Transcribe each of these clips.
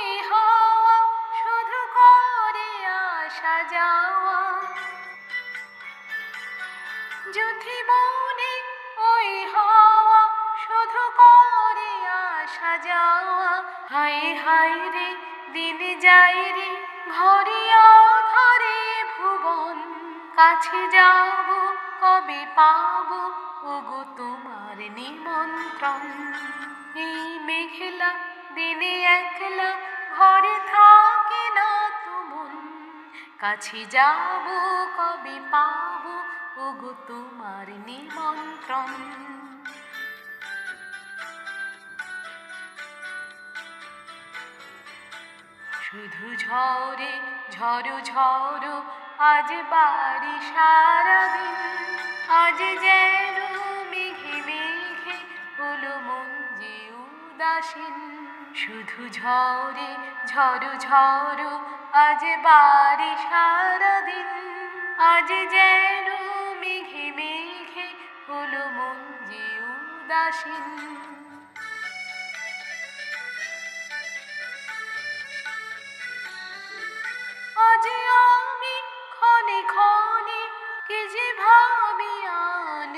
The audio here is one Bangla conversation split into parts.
ওই হওয়া শুধু করে আসা যাওয়া। যদি মনে ওই হওয়া, শুধু করে আসা যাওয়া। হাই হাই রে, দিনে যাই রে ঘরে ধরে ভুবন। কাছে যাব, কবে পাবো, ওগো তোমার নিমন্ত্রণ। এই মেঘলা দিনে একলা ঘরে থাকে না তুমন কাছে যাব, কবে পাবো, ওগো তোমার নিমন্ত্রণ। শুধু ঝরে ঝড়ো ঝড়ো, আজ বাড়ি সারাদিন আজ যেন মেঘে মেঘে হলো মন যে উদাসীন। শুধু ঝরে ঝড়ো ঝড়ো আজ বাড়ি সারাদিন। আজ যেন মেঘে মেঘে হলো মন যে উদাসীন। আজ আমি যে ভাবি আন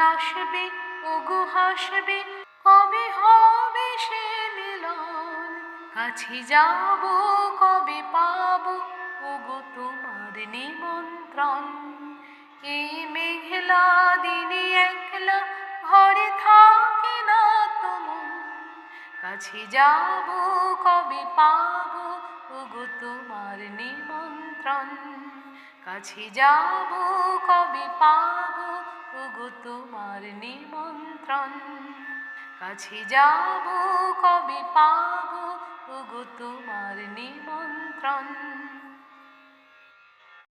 আসবে, ওগো হাসবে, কবে হবে সে মিলন? কাছে যাব, কবে পাবো, ওগো তোমার নিমন্ত্রণ? এই মেঘলা দিনে একলা ঘরে থাকে না তুমন। কাছে যাব, কবে পাবো, ওগো তোমার নিমন্ত্রণ? কাছে যাব কবে পাব? ওগো তোমার নিমন্ত্রণ। কাছে যাব কবে পাব? ওগো তোমার নিমন্ত্রণ।